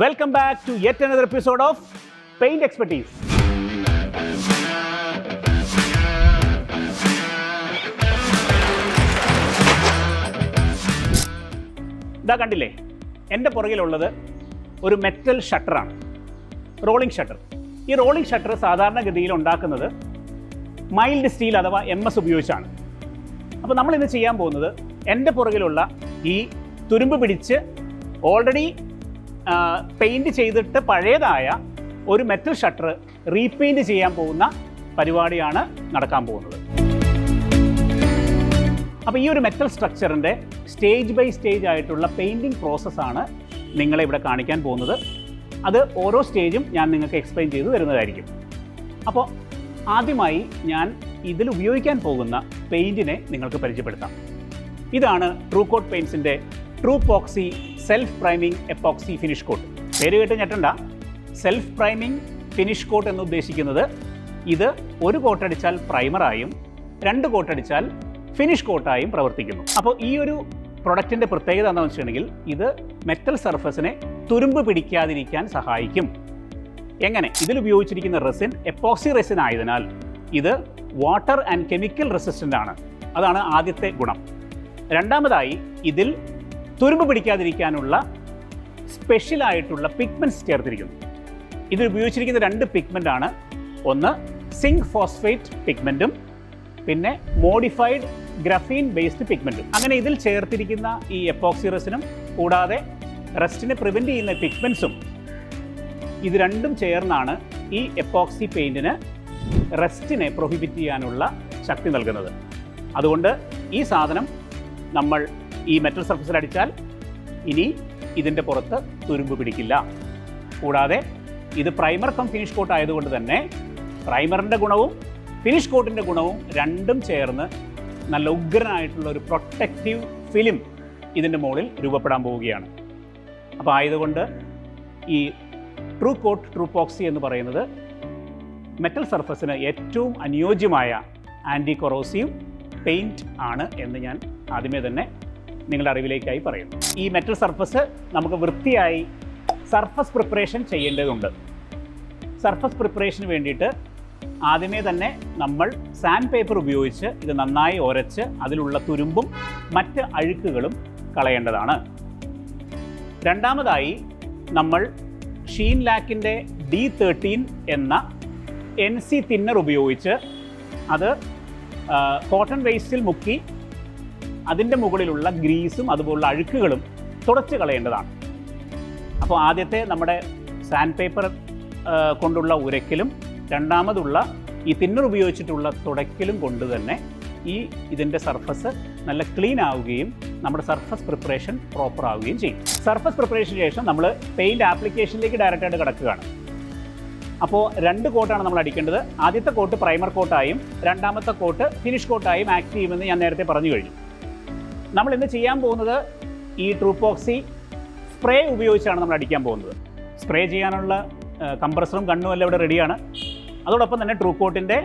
Welcome back to yet another episode of paint expertise ഇതാ കണ്ടില്ലേ? എന്റെ പുറകിലുള്ളത് ഒരു മെറ്റൽ ഷട്ടറാണ് റോളിംഗ് ഷട്ടർ ഈ റോളിംഗ് ഷട്ടർ സാധാരണഗതിയിൽ ഉണ്ടാക്കുന്നത് മൈൽഡ് സ്റ്റീൽ അഥവാ എം എസ് ഉപയോഗിച്ചാണ്. അപ്പോൾ നമ്മൾ ഇന്ന് ചെയ്യാൻ പോകുന്നത് എന്റെ പുറകിലുള്ള ഈ തുരുമ്പ് പിടിച്ച് ഓൾറെഡി പെയിന്റ് ചെയ്തിട്ട് പഴയതായ ഒരു മെറ്റൽ ഷട്ടർ റീപെയിന്റ് ചെയ്യാൻ പോകുന്ന പരിപാടിയാണ് നടക്കാൻ പോകുന്നത്. അപ്പോൾ ഈ ഒരു മെറ്റൽ സ്ട്രക്ചറിന്റെ സ്റ്റേജ് ബൈ സ്റ്റേജ് ആയിട്ടുള്ള പെയിന്റിംഗ് പ്രോസസ്സാണ് നിങ്ങളെ ഇവിടെ കാണിക്കാൻ പോകുന്നത്. അത് ഓരോ സ്റ്റേജും ഞാൻ നിങ്ങൾക്ക് എക്സ്പ്ലെയിൻ ചെയ്തു തരുന്നതായിരിക്കും. അപ്പോൾ ആദ്യമായി ഞാൻ ഇതിൽ ഉപയോഗിക്കാൻ പോകുന്ന പെയിന്റിനെ നിങ്ങൾക്ക് പരിചയപ്പെടുത്താം. ഇതാണ് true coat പെയിൻസിന്റെ Trupoxy self priming epoxy finish coat. പേര് കേട്ട് ഞെട്ടണ്ട. സെൽഫ് പ്രൈമിംഗ് ഫിനിഷ് കോട്ട് എന്ന് ഉദ്ദേശിക്കുന്നത് ഇത് ഒരു കോട്ടടിച്ചാൽ പ്രൈമറായും രണ്ട് കോട്ടടിച്ചാൽ ഫിനിഷ് കോട്ടായും പ്രവർത്തിക്കുന്നു. അപ്പോൾ ഈ ഒരു പ്രൊഡക്റ്റിന്റെ പ്രത്യേകത എന്താണെന്ന് വെച്ചിട്ടുണ്ടെങ്കിൽ ഇത് മെറ്റൽ സർഫസിനെ തുരുമ്പ് പിടിക്കാതിരിക്കാൻ സഹായിക്കും. എങ്ങനെ? ഇതിൽ ഉപയോഗിച്ചിരിക്കുന്ന റെസിൻ എപ്പോക്സി റെസിൻ ആയതിനാൽ ഇത് വാട്ടർ ആൻഡ് കെമിക്കൽ റെസിസ്റ്റന്റ് ആണ്. അതാണ് ആദ്യത്തെ ഗുണം. രണ്ടാമതായി ഇതിൽ തുരുമ്പ് പിടിക്കാതിരിക്കാനുള്ള സ്പെഷ്യലായിട്ടുള്ള പിഗ്മെന്റ്സ് ചേർത്തിരിക്കുന്നു. ഇതിൽ ഉപയോഗിച്ചിരിക്കുന്ന രണ്ട് ആണ്. ഒന്ന് സിങ്ക് ഫോസ്ഫേറ്റ് പിഗ്മെന്റും പിന്നെ മോഡിഫൈഡ് ഗ്രഫീൻ ബേസ്ഡ് പിഗ്മെന്റും അങ്ങനെ ഇതിൽ ചേർത്തിരിക്കുന്ന ഈ എപ്പോക്സിറസിനും കൂടാതെ റെസ്റ്റിനെ പ്രിവെന്റ് ചെയ്യുന്ന പിഗ്മെൻസും ഇത് രണ്ടും ചേർന്നാണ് ഈ എപ്പോക്സി പെയിന്റിന് റെസ്റ്റിനെ പ്രൊഹിബിറ്റ് ചെയ്യാനുള്ള ശക്തി നൽകുന്നത്. അതുകൊണ്ട് ഈ സാധനം നമ്മൾ ഈ മെറ്റൽ സർഫസിൽ അടിച്ചാൽ ഇനി ഇതിന്റെ പുറത്ത് തുരുമ്പ് പിടിക്കില്ല. കൂടാതെ ഇത് പ്രൈമർ കം ഫിനിഷ് കോട്ട് ആയതുകൊണ്ട് തന്നെ പ്രൈമറിന്റെ ഗുണവും ഫിനിഷ് കോട്ടിന്റെ ഗുണവും രണ്ടും ചേർന്ന് നല്ല ഉഗ്രനായിട്ടുള്ള ഒരു പ്രൊട്ടക്റ്റീവ് ഫിലിം ഇതിന്റെ മുകളിൽ രൂപപ്പെടാൻ പോവുകയാണ്. അപ്പോൾ ആയതുകൊണ്ട് ഈ ട്രൂ കോട്ട് ട്രൂ പോക്സി എന്ന് പറയുന്നത് മെറ്റൽ സർഫസിന് ഏറ്റവും അനുയോജ്യമായ ആന്റി കൊറോസീവ് പെയിന്റ് ആണ് എന്ന് ഞാൻ ആദ്യമേ തന്നെ നിങ്ങളുടെ അറിവിലേക്കായി പറയുന്നു ഈ മെറ്റൽ സർഫസ് നമുക്ക് വൃത്തിയായി സർഫസ് പ്രിപ്പറേഷൻ ചെയ്യേണ്ടതുണ്ട്. സർഫസ് പ്രിപ്പറേഷന് വേണ്ടിയിട്ട് ആദ്യമേ തന്നെ നമ്മൾ സാൻഡ് പേപ്പർ ഉപയോഗിച്ച് ഇത് നന്നായി ഉരച്ച് അതിലുള്ള തുരുമ്പും മറ്റ് അഴുക്കുകളും കളയേണ്ടതാണ്. രണ്ടാമതായി നമ്മൾ ഷീൻ ലാക്കിന്റെ ഡി തേർട്ടീൻ എന്ന എൻ സി തിന്നർ ഉപയോഗിച്ച് അത് കോട്ടൺ വേസ്റ്റിൽ മുക്കി അതിന്റെ മുകളിലുള്ള ഗ്രീസും അതുപോലുള്ള അഴുക്കുകളും തുടച്ച് കളയേണ്ടതാണ്. അപ്പോൾ ആദ്യത്തെ നമ്മുടെ സാൻഡ് പേപ്പർ കൊണ്ടുള്ള ഉരയ്ക്കലും രണ്ടാമതുള്ള ഈ തിന്നർ ഉപയോഗിച്ചിട്ടുള്ള തുടയ്ക്കലും കൊണ്ട് തന്നെ ഈ ഇതിന്റെ സർഫസ് നല്ല ക്ലീൻ ആവുകയും നമ്മുടെ സർഫസ് പ്രിപ്പറേഷൻ പ്രോപ്പർ ആവുകയും ചെയ്യും. സർഫസ് പ്രിപ്പറേഷന് ശേഷം നമ്മൾ പെയിന്റ് ആപ്ലിക്കേഷനിലേക്ക് ഡയറക്റ്റായിട്ട് കിടക്കുകയാണ്. അപ്പോൾ രണ്ട് കോട്ടാണ് നമ്മൾ അടിക്കേണ്ടത്. ആദ്യത്തെ കോട്ട് പ്രൈമർ കോട്ടായും രണ്ടാമത്തെ കോട്ട് ഫിനിഷ് കോട്ടായും ആക്ട് ചെയ്യുമെന്ന് ഞാൻ നേരത്തെ പറഞ്ഞു കഴിഞ്ഞു. നമ്മൾ ഇന്ന് ചെയ്യാൻ പോകുന്നത്? ഈ ട്രൂപോക്സി സ്പ്രേ ഉപയോഗിച്ചാണ് നമ്മൾ അടിക്കാൻ പോകുന്നത്. സ്പ്രേ ചെയ്യാനുള്ള കംപ്രസറും കണ്ണും എല്ലാം ഇവിടെ റെഡിയാണ്. അതോടൊപ്പം തന്നെ ട്രൂക്കോട്ടിന്റെ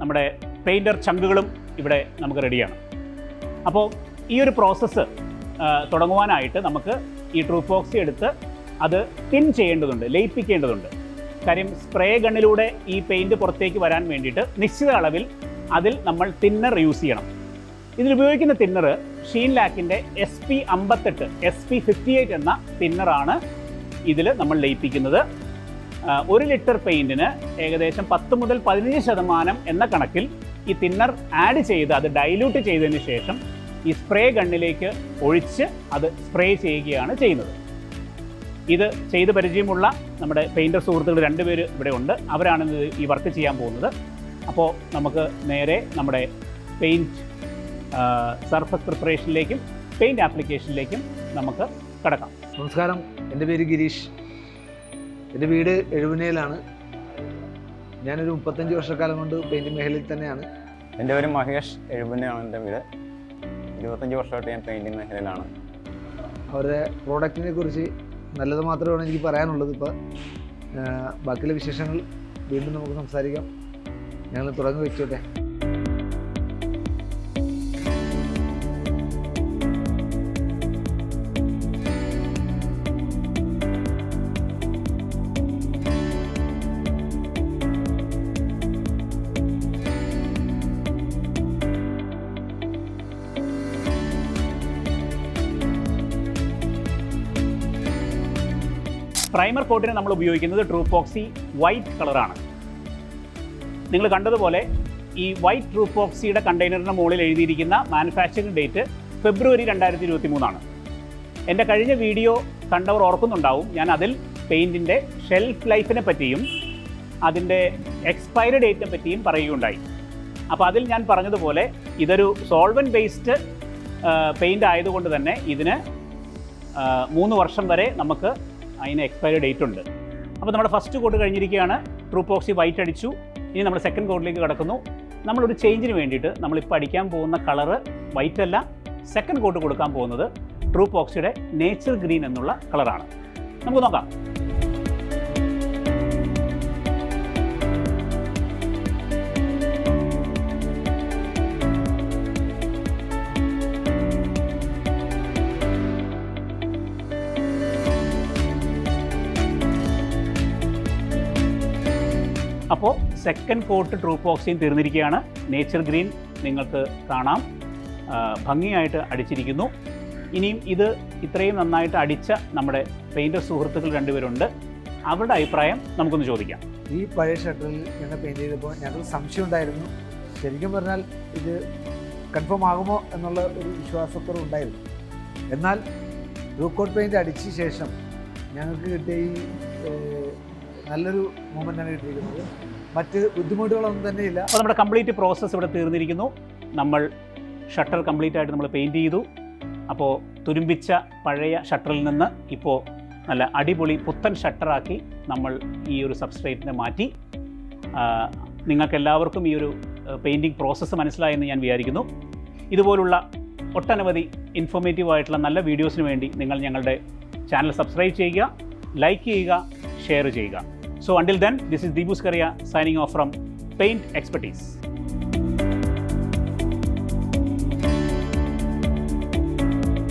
നമ്മുടെ പെയിന്റർ ചങ്കുകളും ഇവിടെ നമുക്ക് റെഡിയാണ്. അപ്പോൾ ഈ ഒരു പ്രോസസ്സ് തുടങ്ങുവാനായിട്ട് നമുക്ക് ഈ ട്രൂപോക്സി എടുത്ത് അത് തിൻ ചെയ്യേണ്ടതുണ്ട് ലയിപ്പിക്കേണ്ടതുണ്ട്. കാര്യം സ്പ്രേ ഗണ്ണിലൂടെ ഈ പെയിന്റ് പുറത്തേക്ക് വരാൻ വേണ്ടിയിട്ട് നിശ്ചിത അളവിൽ അതിൽ നമ്മൾ തിന്നർ യൂസ് ചെയ്യണം. ഇതിൽ ഉപയോഗിക്കുന്ന തിന്നർ ഷീൻ ലാക്കിന്റെ എസ് പി അമ്പത്തെട്ട് എസ് പി ഫിഫ്റ്റി എയ്റ്റ് എന്ന തിന്നറാണ് ഇതിൽ നമ്മൾ ലയിപ്പിക്കുന്നത്. ഒരു ലിറ്റർ പെയിന്റിന് ഏകദേശം പത്ത് മുതൽ പതിനഞ്ച് ശതമാനം എന്ന കണക്കിൽ ഈ തിന്നർ ആഡ് ചെയ്ത് അത് ഡൈല്യൂട്ട് ചെയ്തതിന് ശേഷം ഈ സ്പ്രേ ഗണ്ണിലേക്ക് ഒഴിച്ച് അത് സ്പ്രേ ചെയ്യുകയാണ് ചെയ്യുന്നത്. ഇത് ചെയ്ത് പരിചയമുള്ള നമ്മുടെ പെയിന്റർ സുഹൃത്തുക്കൾ രണ്ടുപേര് ഇവിടെ ഉണ്ട്. അവരാണ് ഈ വർക്ക് ചെയ്യാൻ പോകുന്നത്. അപ്പോൾ നമുക്ക് നേരെ നമ്മുടെ പെയിന്റ് സർഫസ് പ്രിപ്പറേഷനിലേക്കും പെയിന്റ് ആപ്ലിക്കേഷനിലേക്കും നമുക്ക് കടക്കാം. നമസ്കാരം. എന്റെ പേര് ഗിരീഷ്. എന്റെ വീട് എഴുപനയിലാണ് ഞാനൊരു മുപ്പത്തഞ്ച് വർഷക്കാലം കൊണ്ട് പെയിന്റ് മേഖലയിൽ തന്നെയാണ്. എന്റെ പേര് മഹേഷ്. എഴുപനയാണ് എന്റെ വീട്. ഇരുപത്തഞ്ച് വർഷമായിട്ട് ഞാൻ പെയിന്റിങ് മേഖലയിലാണ്. അവരുടെ പ്രോഡക്റ്റിനെ കുറിച്ച് നല്ലത് മാത്രമാണ് എനിക്ക് പറയാനുള്ളത് ഇപ്പോൾ ബാക്കിയുള്ള വിശേഷങ്ങൾ വീണ്ടും നമുക്ക് സംസാരിക്കാം. ഞങ്ങൾ തുടങ്ങി വെച്ചോട്ടെ. പ്രൈമർ കോട്ടിന് നമ്മൾ ഉപയോഗിക്കുന്നത് ട്രൂപോക്സി വൈറ്റ് കളറാണ്. നിങ്ങൾ കണ്ടതുപോലെ ഈ വൈറ്റ് ട്രൂപോക്സിയുടെ കണ്ടെയ്നറിന് മുകളിൽ എഴുതിയിരിക്കുന്ന മാനുഫാക്ചറിംഗ് ഡേറ്റ് ഫെബ്രുവരി രണ്ടായിരത്തി ഇരുപത്തി മൂന്നാണ് എന്റെ കഴിഞ്ഞ വീഡിയോ കണ്ടവർ ഓർക്കുന്നുണ്ടാവും ഞാൻ അതിൽ പെയിന്റിന്റെ ഷെൽഫ് ലൈഫിനെ പറ്റിയും അതിന്റെ എക്സ്പയറി ഡേറ്റിനെ പറ്റിയും പറയുകയുണ്ടായി. അപ്പോൾ അതിൽ ഞാൻ പറഞ്ഞതുപോലെ ഇതൊരു സോൾവൻ ബേസ്ഡ് പെയിന്റ് ആയതുകൊണ്ട് തന്നെ ഇതിന് മൂന്ന് വർഷം വരെ നമുക്ക് അതിന് എക്സ്പയറി ഡേറ്റ് ഉണ്ട്. അപ്പോൾ നമ്മുടെ ഫസ്റ്റ് കോട്ട് കഴിഞ്ഞിരിക്കുകയാണ്. ട്രൂപോക്സി വൈറ്റ് അടിച്ചു. ഇനി നമ്മൾ സെക്കൻഡ് കോട്ടിലേക്ക് കിടക്കുന്നു. നമ്മളൊരു ചേഞ്ചിന് വേണ്ടിയിട്ട് നമ്മളിപ്പോൾ അടിക്കാൻ പോകുന്ന കളറ് വൈറ്റ് അല്ല. സെക്കൻഡ് കോട്ട് കൊടുക്കാൻ പോകുന്നത് ട്രൂപോക്സിയുടെ നേച്ചർ ഗ്രീൻ എന്നുള്ള കളറാണ് നമുക്ക് നോക്കാം. അപ്പോൾ സെക്കൻഡ് കോട്ട് ട്രൂപോക്സിയും തീർന്നിരിക്കുകയാണ്. നേച്ചർ ഗ്രീൻ നിങ്ങൾക്ക് കാണാം. ഭംഗിയായിട്ട് അടിച്ചിരിക്കുന്നു. ഇനിയും ഇത് ഇത്രയും നന്നായിട്ട് അടിച്ച നമ്മുടെ പെയിന്റർ സുഹൃത്തുക്കൾ രണ്ടുപേരുണ്ട്. അവരുടെ അഭിപ്രായം നമുക്കൊന്ന് ചോദിക്കാം. ഈ പഴയ ഷട്ടറിൽ ഞങ്ങൾ പെയിന്റ് ചെയ്തപ്പോൾ ഞങ്ങൾക്ക് സംശയം ഉണ്ടായിരുന്നു. ശരിക്കും പറഞ്ഞാൽ ഇത് കൺഫേം ആകുമോ എന്നുള്ള ഒരു വിശ്വാസക്കുറവ് ഉണ്ടായിരുന്നു. എന്നാൽ റൂക്കോട്ട് പെയിന്റ് അടിച്ച ശേഷം ഞങ്ങൾക്ക് കിട്ടിയ ഈ നല്ലൊരു മൂമെന്റാണ് കിട്ടിയിരിക്കുന്നത്. മറ്റ് ബുദ്ധിമുട്ടുകളൊന്നും തന്നെ ഇല്ല. അപ്പോൾ നമ്മുടെ കംപ്ലീറ്റ് പ്രോസസ്സ് ഇവിടെ തീർന്നിരിക്കുന്നു. നമ്മൾ ഷട്ടർ കംപ്ലീറ്റ് ആയിട്ട് നമ്മൾ പെയിന്റ് ചെയ്തു. അപ്പോൾ തുരുമ്പിച്ച പഴയ ഷട്ടറിൽ നിന്ന് ഇപ്പോൾ നല്ല അടിപൊളി പുത്തൻ ഷട്ടറാക്കി നമ്മൾ ഈ ഒരു സബ്സ്ട്രേറ്റിനെ മാറ്റി. നിങ്ങൾക്കെല്ലാവർക്കും ഈ ഒരു പെയിന്റിങ് പ്രോസസ്സ് മനസ്സിലായെന്ന് ഞാൻ വിചാരിക്കുന്നു. ഇതുപോലുള്ള ഒട്ടനവധി ഇൻഫോർമേറ്റീവ് ആയിട്ടുള്ള നല്ല വീഡിയോസിന് വേണ്ടി നിങ്ങൾ ഞങ്ങളുടെ ചാനൽ സബ്സ്ക്രൈബ് ചെയ്യുക ലൈക്ക് ചെയ്യുക ഷെയർ ചെയ്യുക. So until then, this is Deepu Skaria signing off from Paint Expertise.